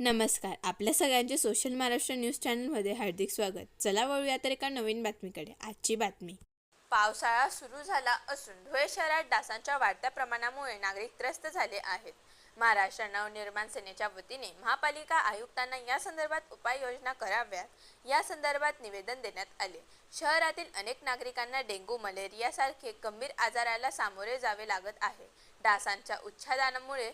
नमस्कार. आपल्या सगळ्यांचे सोशल महाराष्ट्र न्यूज चॅनलमध्ये हार्दिक स्वागत. चला वळूया तर एका नवीन बातमीकडे. आजची बातमी. पावसाळा सुरू झाला असून धुळे शहरात डासांच्या वाढत्या प्रमाणामुळे नागरिक त्रस्त झाले आहेत. महाराष्ट्र नवनिर्माण सेनेच्या वतीने महापालिका आयुक्तांना या संदर्भात उपाययोजना कराव्यात. या संदर्भात निवेदन देण्यात आले. शहरातील अनेक नागरिकांना डेंग्यू मलेरियासारखे गंभीर आजाराला सामोरे जावे लागत आहे. डासांच्या उच्छादनामुळे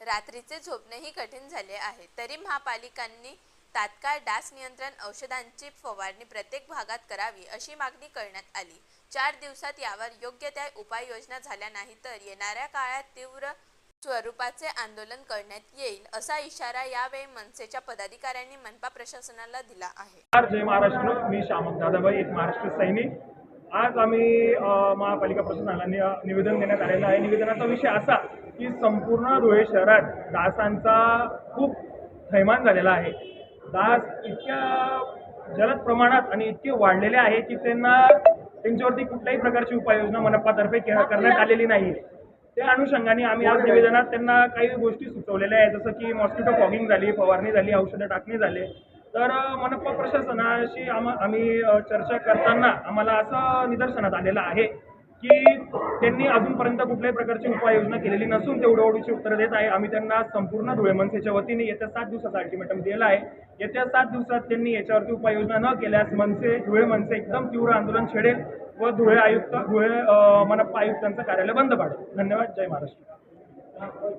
रात्रीचे झोपणेही कठीण झाले आहे. तरी महापालिकांनी तात्काळ डास नियंत्रण औषधांची फवारणी प्रत्येक भागात करावी अशी मागणी करण्यात आली. चार दिवसात यावर योग्य त्या उपाययोजना झाल्या नाही तर येणाऱ्या काळात तीव्र स्वरूपाचे आंदोलन करण्यात येईल असा इशारा यावेळी मनसेच्या पदाधिकाऱ्यांनी मनपा प्रशासनाला दिला आहे. जय महाराष्ट्र. मी श्यामक दादाबाई एक महाराष्ट्र सैनिक. आज आम्ही महापालिका प्रशासनाला निवेदन देण्यात आलेलं आहे. निवेदनाचा विषय असा की संपूर्ण धुळे शहरात डासांचा खूप थैमान झालेला आहे. डास इतक्या जलद प्रमाणात आणि इतके वाढलेले आहे की त्यांना त्यांच्यावरती कुठल्याही प्रकारची उपाययोजना मनपातर्फे के- करण्यात आलेली नाही. त्या अनुषंगाने आम्ही आज निवेदनात त्यांना काही गोष्टी सुचवलेल्या आहेत. जसं की मॉस्किटो फॉगिंग झाली फवारणी झाली औषधं टाकणे झाले. तर मनपा प्रशासनाशी आम आम्ही चर्चा करताना आम्हाला असं निदर्शनात आलेलं आहे की त्यांनी अजूनपर्यंत कुठल्याही प्रकारची उपाययोजना केलेली नसून ते उडवडीची उत्तरं देत आहे. आम्ही त्यांना संपूर्ण धुळे मनसेच्या वतीने येत्या सात दिवसाचा अल्टिमेटम दिलेला आहे. येत्या सात दिवसात त्यांनी याच्यावरती उपाययोजना न केल्यास मनसे धुळे मनसे एकदम तीव्र आंदोलन छेडेल व धुळे आयुक्त धुळे मनपा आयुक्तांचं कार्यालय बंद पाडेल. धन्यवाद. जय महाराष्ट्र.